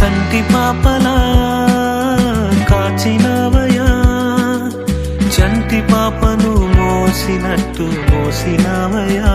కంటి పాపలా కాచినవయా చంటి పాపను మోసినట్టు మోసినవయా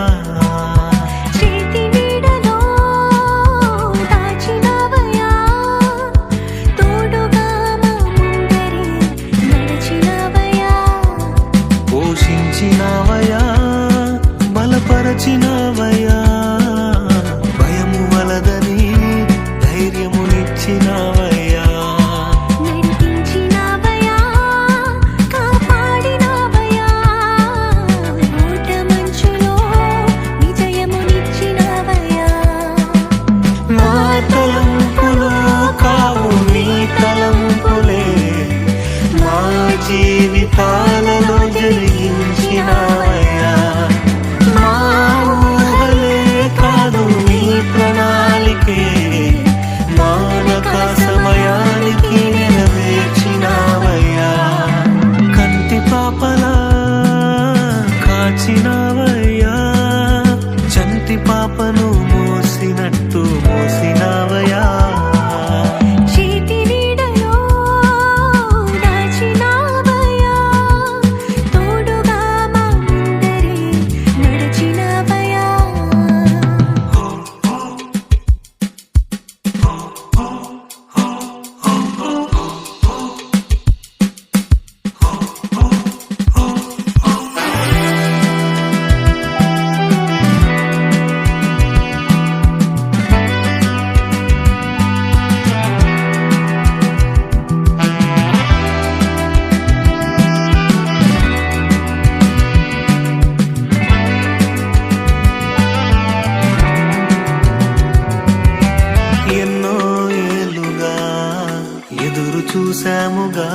ఎదురు చూసాముగా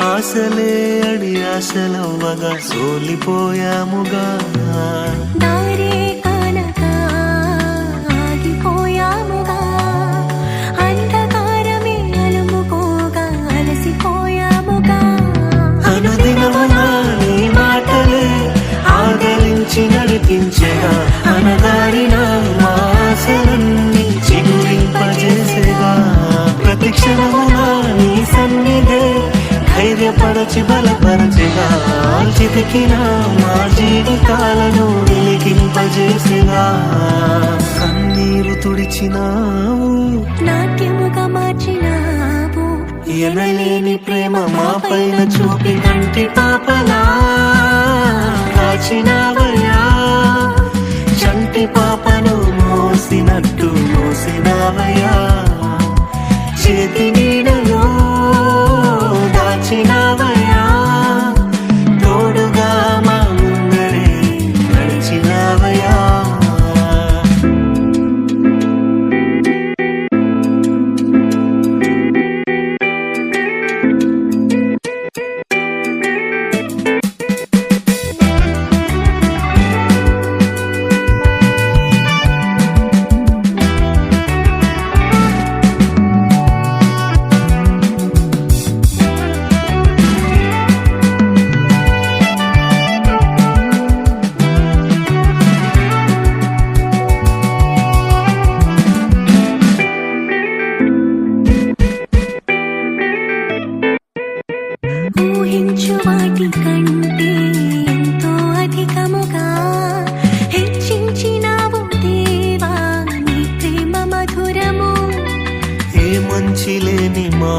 ఆశలే అడి ఆశలవ్వగా సోలిపోయాముగా. దారి బ్రతికిన మా జీవితాలను వెలిగింపజేసిన కన్నీరు తుడిచినావు. నాట్యముగా మార్చినావు. ఎనలేని ప్రేమ మా పైన చూపి కంటి పాపలా కాచినావయ్యా. చంటి పాపను మోసినట్టు మోసినావయ్యా. చేతి నీడ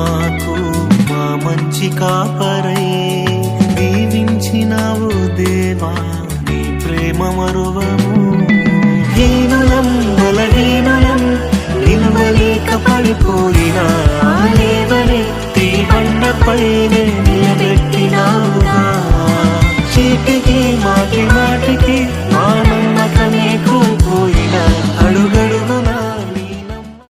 మాకు మా మంచి కాపరై దీవించినావు దేవా నీ ప్రేమ మరువము. హీనలం బలహీనలం నిలవలేక పడిపోయి